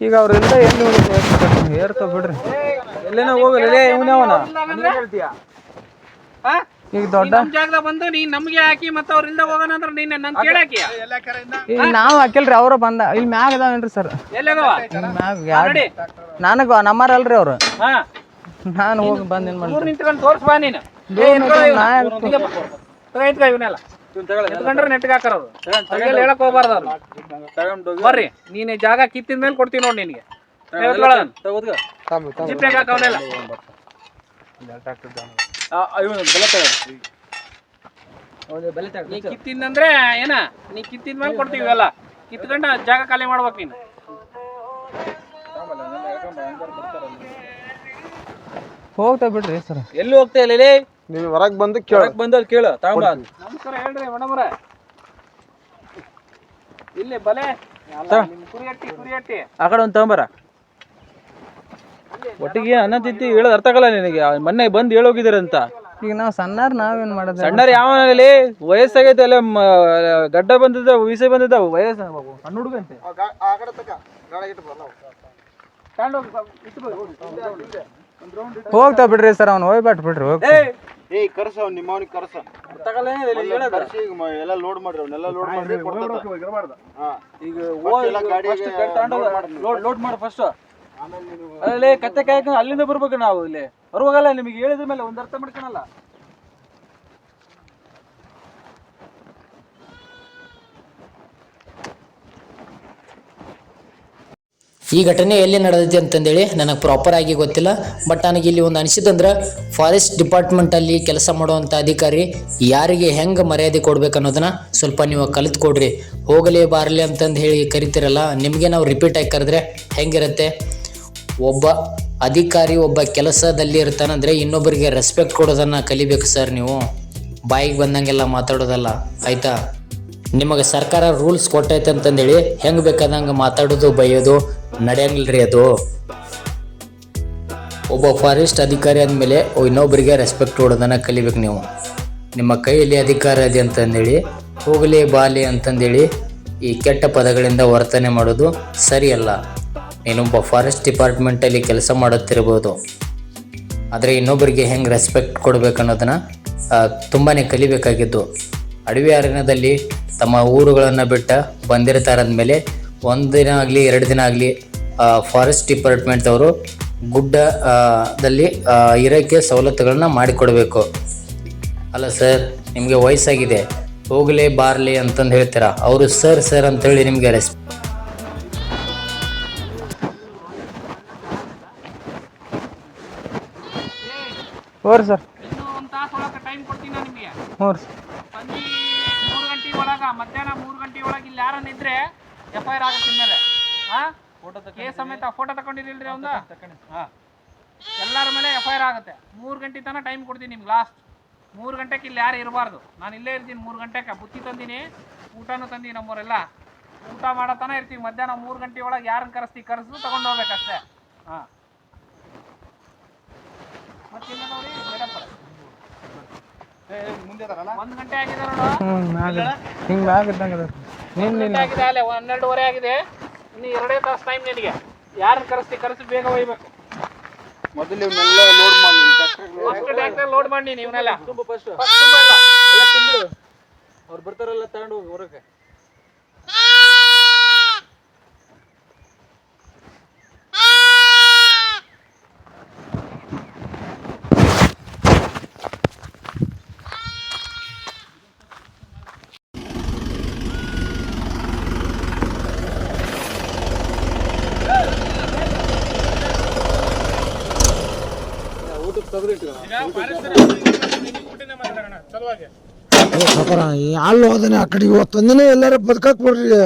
ಈಗ ಅವ್ರಿಂದ ಎಲ್ಲಿ ಹೋಗ್ಬೇಕು ಏರ್ತಾವ ಬಿಡ್ರಿ. ಎಲ್ಲೇನೋ ಹೋಗಲ್ಲ. ಇವನವನ ಈಗ ದೊಡ್ಡ ಜಾಗದ ಜಾಗದಾಗ ಬಂದು ನೀನ್ ನಮ್ಗೆ ಹಾಕಿ ಮತ್ತೆ ಅವ್ರಿಂದ ಹೋಗೋಣ ಅಂದ್ರೆ ನೀನ್ ನನ್ ಕೇಳಾಕಿ ಈಗ ನಾವು ಹಾಕಿಲ್ರಿ ಅವ್ರ ಬಂದ. ಇಲ್ಲಿ ಮ್ಯಾಗ ಅದಾವೇನ್ರಿ ಸರ್? ಮ್ಯಾಗ ಅಲ್ರಿ ನೋಡಿ. ನನಗ ನಮ್ಮರಲ್ರಿ ಅವ್ರು. ಹಾ. ನಾನು ಹೋಗಿ ಬಂದು ಏನ್ ಮಾಡ್ತೀನಿ ಮಾಡ್ರಿ ನಿಂತ್ಕೊಂಡು ತೋರ್ಸ್ ಬಾ ನೀನು. ದೂರ ಎತ್ಕೊಂಡ್ರೆ ನೆಟ್ಗೆ ಹಾಕರೋದು ಹೇಳಕ್ ಹೋಗ್ಬಾರ್ದು ಅವ್ರು. ಬರ್ರಿ ನೀನ್ ಜಾಗ ಕಿತ್ತಿದ ಮೇಲೆ ಕೊಡ್ತೀನಿ ನೋಡಿ ನಿನ್ಗೆ. ಜಿಪ್ನಾಗ ನೀ ಏನ? ನೀ ಕಿತ್ತಿದ ಮೇಲೆ ಕೊಡ್ತೀವಿ ಇವೆಲ್ಲ. ಕಿತ್ಕೊಂಡ ಜಾಗ ಖಾಲಿ ಮಾಡ್ಬೇಕು ನೀನು. ಹೋಗ್ತಾ ಬಿಡ್ರಿ ಸರ್. ಎಲ್ಲಿ ಹೋಗ್ತಾ ಇಲ್ಲ? ನೀನು ಹೊರಗೆ ಬಂದು ಕೇಳಕ್ ಬಂದ ಬಂದಲ್ಲಿ ಕೇಳು ತಗೊಂಬ ನಮಸ್ಕಾರ ಹೇಳ್ರಿ ಮೇಡಮ್ರ ಇಲ್ಲಿ ಬಲೆ. ಕುರಿಯಟ್ಟಿ ಕುರಿಯಟ್ಟಿ ಆ ಕಡೆ ಒಂದು ತಗೊಂಬರ. ಒಟ್ಟಿಗೆ ಅನ್ನ ತಿಂತಿ ಹೇಳೋದು ಅರ್ಥ ಆಗಲ್ಲ ನಿನಗೆ. ಮೊನ್ನೆ ಬಂದು ಹೇಳೋಗಿದಾರೆ ಅಂತ. ಈಗ ನಾವು ಸಣ್ಣಾರ್ ನಾವೇನ್ ಮಾಡೋದು? ಸಣ್ಣರ್ ಯಾವನಲ್ಲಿ ವಯಸ್ಸಾಗೈತೆ ಅಲ್ಲ ಮ- ಗಡ್ಡ ಬಂದಿದ್ದ ವೀಸೆ ಬಂದಿದ್ದ ವಯಸ್ಸು. ಸಣ್ಣ ಹುಡುಗಂತೆ. ತಗೊಂಡೋಗಿ ಹೋಗಿ. ಹೋಗ್ತಾ ಬಿಡ್ರಿ ಸರ್ ಅವ್ನು ಹೋಗ್ಬಿಟ್ಟು ಬಿಡ್ರಿ ಹೋಗ್ ಏಯ್! ಕರ್ಸ ಅವ್ನು ನಿಮ್ಮವನಿಗೆ ಕರ್ಸ. ಕರ್ಸಿ ಎಲ್ಲ ಲೋಡ್ ಮಾಡ್ರಿ ಅವನ್ನೆಲ್ಲ ಲೋಡ್ ಮಾಡ್ರಿ ಈಗ ಲೋಡ್ ಲೋಡ್ ಮಾಡಿ ಫಸ್ಟ್ ಅಲ್ಲೇ ಕತ್ತೆ ಕಾಯಕ ಅಲ್ಲಿಂದ ಬರ್ಬೇಕು ನಾವು ಇಲ್ಲಿ. ಬರುವಾಗಲ್ಲ ನಿಮಗೆ ಹೇಳಿದ ಮೇಲೆ ಒಂದ್ ಅರ್ಥ ಮಾಡ್ಕೊಳಲ್ಲ. ಈ ಘಟನೆ ಎಲ್ಲಿ ನಡೆದೈತಿ ಅಂತಂದೇಳಿ ನನಗೆ ಪ್ರಾಪರ್ ಆಗಿ ಗೊತ್ತಿಲ್ಲ. ಬಟ್ ನನಗೆ ಇಲ್ಲಿ ಒಂದು ಅನಿಸಿದಂದ್ರೆ ಫಾರೆಸ್ಟ್ ಡಿಪಾರ್ಟ್ಮೆಂಟಲ್ಲಿ ಕೆಲಸ ಮಾಡುವಂಥ ಅಧಿಕಾರಿ ಯಾರಿಗೆ ಹೆಂಗೆ ಮರ್ಯಾದೆ ಕೊಡ್ಬೇಕು ಅನ್ನೋದನ್ನ ಸ್ವಲ್ಪ ನೀವು ಕಲಿತ್ಕೊಡ್ರಿ. ಹೋಗಲಿ ಬಾರಲಿ ಅಂತಂದು ಹೇಳಿ ಕರಿತೀರಲ್ಲ, ನಿಮಗೆ ನಾವು ರಿಪೀಟ್ ಆಗಿ ಕರೆದ್ರೆ ಹೆಂಗಿರುತ್ತೆ? ಒಬ್ಬ ಅಧಿಕಾರಿ ಒಬ್ಬ ಕೆಲಸದಲ್ಲಿ ಇರ್ತಾನಂದ್ರೆ ಇನ್ನೊಬ್ಬರಿಗೆ ರೆಸ್ಪೆಕ್ಟ್ ಕೊಡೋದನ್ನು ಕಲಿಬೇಕು ಸರ್ ನೀವು. ಬಾಯಿಗೆ ಬಂದಂಗೆಲ್ಲ ಮಾತಾಡೋದಲ್ಲ, ಆಯಿತಾ? ನಿಮಗೆ ಸರ್ಕಾರ ರೂಲ್ಸ್ ಕೊಟ್ಟೈತೆ ಅಂತಂದೇಳಿ ಹೆಂಗೆ ಬೇಕಾದಂಗೆ ಮಾತಾಡೋದು ಬೈಯೋದು ನಡೆಯಂಗಿಲ್ರಿ ಅದು. ಒಬ್ಬ ಫಾರೆಸ್ಟ್ ಅಧಿಕಾರಿ ಅಂದಮೇಲೆ ಇನ್ನೊಬ್ಬರಿಗೆ ರೆಸ್ಪೆಕ್ಟ್ ಕೊಡೋದನ್ನು ಕಲಿಬೇಕು ನೀವು. ನಿಮ್ಮ ಕೈಯಲ್ಲಿ ಅಧಿಕಾರ ಇದೆ ಅಂತಂದೇಳಿ, ಹೋಗಲಿ ಬಾಲಿ ಅಂತಂದೇಳಿ ಈ ಕೆಟ್ಟ ಪದಗಳಿಂದ ವರ್ತನೆ ಮಾಡೋದು ಸರಿಯಲ್ಲ ನೀನೊಬ್ಬ ಫಾರೆಸ್ಟ್ ಡಿಪಾರ್ಟ್ಮೆಂಟಲ್ಲಿ ಕೆಲಸ ಮಾಡುತ್ತಿರ್ಬೋದು. ಆದರೆ ಇನ್ನೊಬ್ಬರಿಗೆ ಹೆಂಗೆ ರೆಸ್ಪೆಕ್ಟ್ ಕೊಡಬೇಕು ಅನ್ನೋದನ್ನು ತುಂಬಾ ಕಲಿಬೇಕಾಗಿದ್ದು. ಅಡವಿ ಅರಣ್ಯದಲ್ಲಿ ತಮ್ಮ ಊರುಗಳನ್ನು ಬಿಟ್ಟ ಬಂದಿರ್ತಾರಂದಮೇಲೆ ಒಂದು ದಿನ ಆಗಲಿ ಎರಡು ದಿನ ಆಗಲಿ ಫಾರೆಸ್ಟ್ ಡಿಪಾರ್ಟ್ಮೆಂಟ್ದವರು ಗುಡ್ಡದಲ್ಲಿ ಇರೋಕ್ಕೆ ಸವಲತ್ತುಗಳನ್ನ ಮಾಡಿಕೊಡಬೇಕು. ಅಲ್ಲ ಸರ್ ನಿಮಗೆ ವಯಸ್ಸಾಗಿದೆ. ಹೋಗಲಿ ಬಾರ್ಲಿ ಅಂತಂದು ಹೇಳ್ತೀರಾ? ಅವರು ಸರ್ ಸರ್ ಅಂತೇಳಿ ನಿಮಗೆ ರೆಸ್ ಹೋರಿ ಸರ್. ಇನ್ನು ಒಂದ್ ತಾಸು ಒಳಗೆ ಟೈಮ್ ಕೊಡ್ತೀನಿ ನಾನು ನಿಮಗೆ? ಹ್ಞೂ ರೀ ಸಂಜೆ ಮೂರು ಗಂಟೆ ಒಳಗೆ ಮಧ್ಯಾಹ್ನ ಮೂರು ಗಂಟೆ ಒಳಗೆ ಇಲ್ಲಿ ಯಾರನ್ನ ಇದ್ರೆ ಎಫ್ ಐ ಆರ್ ಆಗುತ್ತೆ ಮೇಲೆ ಹಾ ಕೇಸ್ ಸಮೇತ ಫೋಟೋ ತಗೊಂಡಿರಿಲ್ರಿ ಒಂದು ಹಾಂ. ಎಲ್ಲರ ಮೇಲೆ ಎಫ್ ಐ ಆರ್ ಆಗುತ್ತೆ. ಮೂರು ಗಂಟೆ ತನಕ ಟೈಮ್ ಕೊಡ್ತೀನಿ ನಿಮ್ಗೆ ಲಾಸ್ಟ್ ಮೂರು ಗಂಟೆಗೆ ಇಲ್ಲಿ ಯಾರು ಇರಬಾರ್ದು. ನಾನು ಇಲ್ಲೇ ಇರ್ತೀನಿ ಮೂರು ಗಂಟೆಗೆ. ಬುತ್ತಿ ತಂದೀನಿ ಊಟನೂ ತಂದೀನಿ ನಮ್ಮವರೆಲ್ಲ ಊಟ ಮಾಡತನ ಇರ್ತೀವಿ. ಮಧ್ಯಾಹ್ನ ಮೂರು ಗಂಟೆ ಒಳಗೆ ಯಾರನ್ನ ಕರೆಸ್ತೀವಿ ಕರೆಸು ತಗೊಂಡು ಹೋಗ್ಬೇಕಷ್ಟೇ. ಹಾಂ. ಮತ್ತಿಲ್ಲದವ್ರಿ ಮುಂದೆ ಒಂದು ಗಂಟೆ ಆಗಿದೆ ನೋಡು. ಹ್ಞೂ ಮ್ಯಾಗ ಹಿಂಗೆ ಆಗಿದೆ ಅಲ್ಲೇ ಹನ್ನೆರಡುವರೆ ಆಗಿದೆ. ಇನ್ನು ಎರಡೇ ತಾಸು ಟೈಮ್ ನಿನಗೆ. ಯಾರನ್ನ ಕರೆಸ್ತಿ ಕರೆಸಿ ಬೇಗ ಒಯ್ಬೇಕು. ಮೊದಲು ಇವನ್ನೆಲ್ಲ ಲೋಡ್ ಮಾಡಿ ಫಸ್ಟ್ ಟ್ರ್ಯಾಕ್ಟರ್ ಲೋಡ್ ಮಾಡಿ ಇವನ್ನೆಲ್ಲ ತುಂಬ ಫಸ್ಟ್ ಫಸ್ಟ್ ತುಂಬ ಇಲ್ಲ ಎಲ್ಲ ತುಂಬಿಡು. ಅವ್ರು ಬರ್ತಾರಲ್ಲ ತಗೊಂಡು ಹೋಗಿ ಹೊರಗೆ. ಅಲ್ಲಿ ಹೋದನೆ ಆ ಕಡೆ ಇವತ್ತೊಂದಿನ ಎಲ್ಲಾರ ಬದುಕಕ್ ಬಿಡ್ರಿ.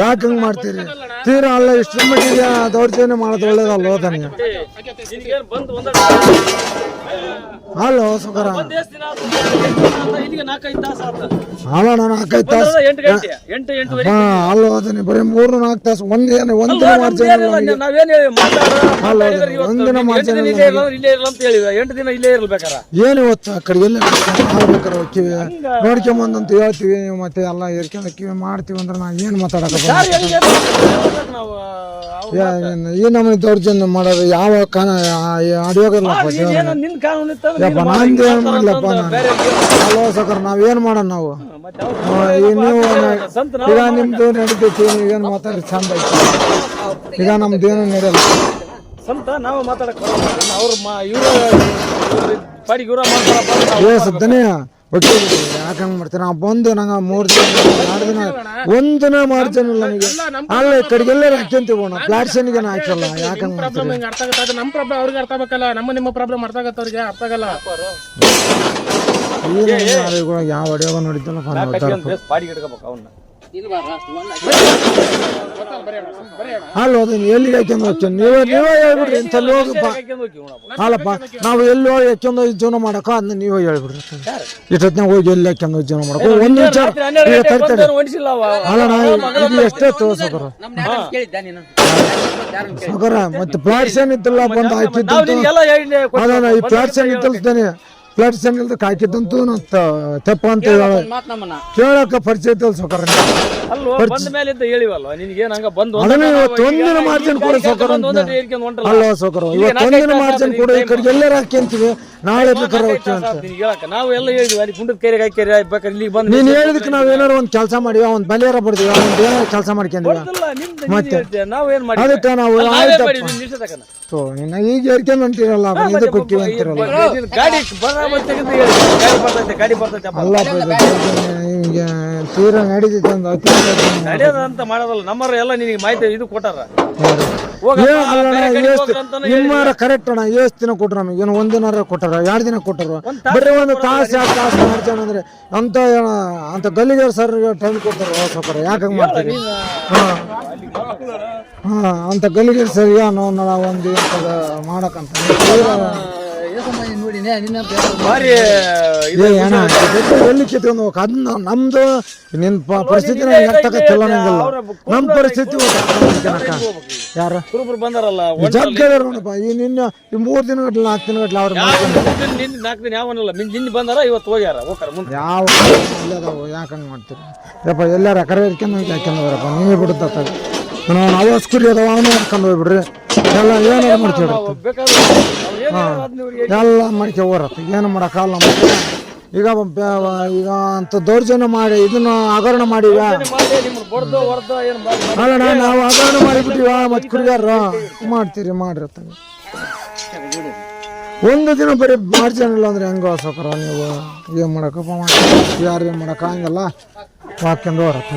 ಯಾಕೆ ಹಂಗ್ ಮಾಡ್ತೀರಿ? ತೀರಾ ಅಲ್ಲ ಇಷ್ಟು ಮಟ್ಟಿಗೆ ದೌರ್ಜನ್ಯ ಮಾಡೋದು ಒಳ್ಳೇದಲ್ಲ ಹೋದನೆ ಅಲ್ಲ ಸುಕರ. ಅಲ್ಲ ನಾನು ನಾಲ್ಕೈದು ತಾಸು. ಹಾ ಅಲ್ಲಿ ಹೋದನೆ ಬರೀ ಮೂರು ನಾಲ್ಕು ತಾಸು. ಒಂದೇ ಏನು ಒಂದಿನ ಮಾಡ್ತೀನಿ ಅಲ್ಲ, ಒಂದಿನ ಮಾಡ್ತೀನಿ ಏನು ಇವತ್ತು ಆ ಕಡೆ ಎಲ್ಲ ಮಾಡ್ಬೇಕಾರೆ ಹೋಗ್ತೀವಿ? ನೋಡ್ಕೊಂಬಂದಂತ ಹೇಳ್ತೀವಿ ನೀವು ಮತ್ತೆ ಎಲ್ಲ ಎರ್ಕೊಂಡ್ ಕಿವಿ ಮಾಡ್ತೀವಿ ಅಂದ್ರೆ ನಾ ಏನು ನಾವು ಈ ನಮ್ಮನೆ ದೌರ್ಜನ್ಯ ಮಾಡೋದು ಯಾವ ಕಾನ ಅಡಿಯೋಗಲ್ಲಪ್ಪ ದೇವ್ರ ನಿನ್ ಕಾನೂನು ಇತ್ತಂದ್ರೆ ಯಪ್ಪ ನಂದು ಏನ್ ಮಾಡ್ಲಪ್ಪ ನಾನು? ಅಲ್ವಾ ಸಕರ್ ನಾವ್ ಏನ್ ಮಾಡೋಣ ನಾವು? ಈಗ ನಿಮ್ದು ನಡೀತೈತಿ? ಏನ್ ಮಾತಾಡ್ರಿ? ಚಂದ ಐತಿ. ಈಗ ಏನು ನಡೆಯಲ್ಲ? ಸಂತ ನಾವು ಮಾತಾಡಕ್ ಬರಲ್ಲ. ಅವ್ರ ಇವ್ರ ಪಾಡಿಗೆ ಇವ್ರ ಮಾಡ್ತಾರಪ್ಪ ಅಂದ್ರೆ ನಾವು ಏ ಸದ್ದನೇ ವಕೀಲ ಯಾಕಂಗ್ ಮಾಡ್ತೀನಿ ನಾವು ಬಂದು ನಂಗೆ ಮೂರು ದಿನ ಎರಡು ದಿನ ಒಂದ್ ದಿನ ಮಾಡ್ತೇನಿಲ್ಲ ನನಗೆ ಅಲ್ಲ ಕಡೆಗೆಲ್ಲ ಹಾಕ್ಯಂತೀವಿ ನಾವು ಪ್ಲಾಟ್ಸನ್ಗೆ ಹಾಕಲ್ಲ ಯಾಕಂಗ್ ಮಾಡ್ತೀರಿ? ಹಿಂಗೆ ಅರ್ಥ ಆಗತ್ತೆ? ನಮ್ಮ ಪ್ರಾಬ್ಲಮ್ ಅವ್ರಿಗೆ ಅರ್ಥ ಆಗಬೇಕಲ್ಲ. ನಮ್ಮ ನಿಮ್ಮ ಪ್ರಾಬ್ಲಮ್ ಅರ್ಥ ಆಗತ್ತೆ ಅವ್ರಿಗೆ. ಅರ್ಥ ಆಗಲ್ಲ. ಏನು ಯಾವ ಅಡಿಯೋಗ ನೋಡಿದ್ದಲ್ಲ ಪಾಡಿಗೆ ಇಟ್ಕೋಬೇಕು ಅವನ್ನ ಅಲ್ಲ ಅದನ್ನ ಎಲ್ಲಿಗೆ ಹಾಕ್ಯಂದು ಹೋಗ್ತೀನಿ ನೀವೇ ನೀವೇ ಹೇಳ್ಬಿಡ್ರಿ ಇಂಥಲ್ಲಿ ಹೋಗಪ್ಪ ಅಲ್ಲಪ್ಪ ನಾವು ಎಲ್ಲಿ ಹೋಗಿ ಹಾಕ್ಯಂದು ಹೋಗಿ ಜೀವನ ಮಾಡಕ ಅದನ್ನ ನೀವೇ ಹೇಳ್ಬಿಡ್ರಿ. ಇಷ್ಟೊತ್ತಿನಾಗ ಹೋಗಿ ಎಲ್ಲಿ ಹಾಕ್ಯಂದು ಜೀವನ ಮಾಡಕ ಒಂದು ವಿಚಾರ ಈಗ ತರ್ತಾರೆ ಅಲ್ಲ ಇದು ಎಷ್ಟೇ ತೋರ್ಸಕರ ಸಕರ ಮತ್ತೆ ಪ್ಲಾಟ್ಸ್ ಏನಿತ್ತಲ್ಲ ಬಂದು ಹಾಕಿದ್ದು ಅದ ಈ ಪ್ಲಾಟ್ಸ್ ಏನಿತ್ತಲ್ಸ್ತಾನೆ ಪ್ಲಾಟ್ಸ್ ಏನಿಲ್ದ ಹಾಕಿದ್ದಂತೂ ತಪ್ಪ ಅಂತ ಹೇಳಿ ಕೇಳಕ್ಕ ಪರಿಚಯ ಸಕರ ಅಲ್ವೋ ಬಂದ ಮೇಲೆ ಇದ್ದ ಹೇಳಿವಲ್ವ ನಿನಗೇನ್ ಹಂಗ ಬಂದು ಅದನ್ನ ಇವತ್ತು ಒಂದಿನ ಮಾರ್ಜಿನ್ ಕೂಡ ಅಲ್ವಾ ಇವತ್ತು ಒಂದಿನ ಮಾರ್ಜಿನ್ ಕೂಡ ಈ ಕಡೆ ಎಲ್ಲರ ಹಾಕ್ಯಂತೀವಿ ನಾಳೆ ಬೇಕಾದ್ರೆ ಹೋಗ್ತೀವಿ ಅಂತ. ನಾವು ಎಲ್ಲ ಹೇಳಿದ್ವಿ ಅಲ್ಲಿ ಗುಂಡದ ಕೈರಿಗೆ ಹಾಕ್ಯಾರಿ ಬೇಕಾದ್ರೆ ಇಲ್ಲಿಗೆ ಬಂದು ನೀನ್ ಹೇಳಿದಕ್ಕೆ ನಾವ್ ಏನಾರ ಒಂದ್ ಕೆಲಸ ಮಾಡಿವ ಒಂದ್ ಬಲಿಯಾರ ಬರ್ತೀವಿ ಒಂದ್ ಏನಾರ ಕೆಲಸ ಮಾಡ್ಕೊಂಡಿವ. ಮತ್ತೆ? ನಾವು ಏನು ಅದಕ್ಕೆ ನಾವು ಈಗ ಹೇಳ್ಕೊಂಡ್ ಅಂತೀರಲ್ಲ ಇದಕ್ಕೆ ಹೋಗ್ತೀವಿ ಅಂತೀರಲ್ಲ. ಗಾಡಿ ಬರ ಗಾಡಿ ಬರ್ತೈತೆ. ಅಲ್ಲ ಈಗ ತೀರಾ ನಡೀತೈತೆ ಮಾಡೋದಲ್ಲ ನಮ್ಮರ ಎಲ್ಲ ನಿನಗೆ ಮಾಹಿತಿ ಇದು ಕೊಟ್ಟಾರ. ನಿಮ್ಮಾರ ಕರೆಕ್ಟ್ ಅಣ್ಣ ಎಷ್ಟು ದಿನ ಕೊಟ್ರು ನಮಗೆ? ಏನು ಒಂದ್ ದಿನ ಕೊಟ್ಟಾರ ಎರಡು ದಿನ ಕೊಟ್ಟರು? ಬರೀ ಒಂದು ತಾಸು ಎರಡು ತಾಸು ಮಾಡ್ತೇನೆ ಅಂದ್ರೆ ಅಂತ ಅಂತ ಗಲ್ಲಿಗೆ ಸರ್ ಟೈಮ್ ಕೊಡ್ತಾರ ಸೌಕರ್ಯ ಯಾಕೆ ಮಾಡ್ತಾರೆ? ಮಾಡ್ತೀರಿ ಹಾ. ಅಂತ ಗಲ್ಲಿಗೆ ಸರ್ ಏನೋ ಒಂದು ಮಾಡಕ್ಕಂತ ಭಾರಿ ಇದಕ್ಕೆ ಎಲ್ಲಿ ಕಿತ್ಕೊಂಡು ಅದನ್ನ ನಮ್ದು ನಿನ್ ಪ- ಪರಿಸ್ಥಿತಿ ನಂಗಿಲ್ಲ ನಮ್ಮ ಪರಿಸ್ಥಿತಿ ಯಾರ? ಕುರುಬರು ಬಂದಾರಲ್ಲ ಈ ನಿನ್ನ ಈ ಮೂರ್ ದಿನ ಗಟ್ಲೆ ನಾಲ್ಕು ದಿನ ಗಟ್ಲೆ ಅವ್ರು ನಿನ್ನ ನಾಲ್ಕು ದಿನ ಯಾವನಲ್ಲ ನಿನ್ನ ಬಂದಾರ ಇವತ್ತು ಹೋಗ್ಯಾರ. ಮುಂದೆ. ಯಾವ ಯಾಕೆ ಹಂಗೆ ಮಾಡ್ತೀರಿ? ಯಪ್ಪ ಎಲ್ಲಾರ ಕರೆ ಹಿಡ್ಕೊಂಡು ಹೋಗಿ ನೀವೇ ಬಿಡುತ್ತ ನಾವು ಅವಾಸ್ ಕುರಿ ಅದಾವ ಅವನು ಹಾಕೊಂಡು ಹೋಗ್ಬಿಡ್ರಿ. ಎಲ್ಲ ಏನಾರು ಮಾಡ್ತೀವಿ ಇವ್ರಿಗೆ ಎಲ್ಲ ಮಾಡ್ಕೆ ಹೋರತ್ತ ಏನು ಮಾಡೋಕ್ಕಾಗಲ್ಲ ಮತ್ತೆ. ಈಗ ಈಗ ಅಂತ ದೌರ್ಜನ್ಯ ಮಾಡಿ ಇದನ್ನ ಹಗರಣ ಮಾಡಿವ ಅಲ್ಲಣ್ಣ ನಾವು ಹಗರಣ ಮಾಡಿಬಿಟ್ಟಿವ ಮತ್ತೆ ಕುರಿಗಾರ ಮಾಡ್ತೀರಿ ಮಾಡಿರತ್ತ ಒಂದು ದಿನ ಬರೀ ಮಾರ್ಜನ್ ಇಲ್ಲ ಅಂದ್ರೆ ಹೆಂಗ ಸೌಕರ ನೀವು? ಏನು ಮಾಡಕ್ಕಪ್ಪ ಮಾಡಿ ಯಾರು ಏನು ಮಾಡಕ್ಕ ಹಂಗಲ್ಲ ಹಾಕ್ಯಂದು ಹೋರತ್ತ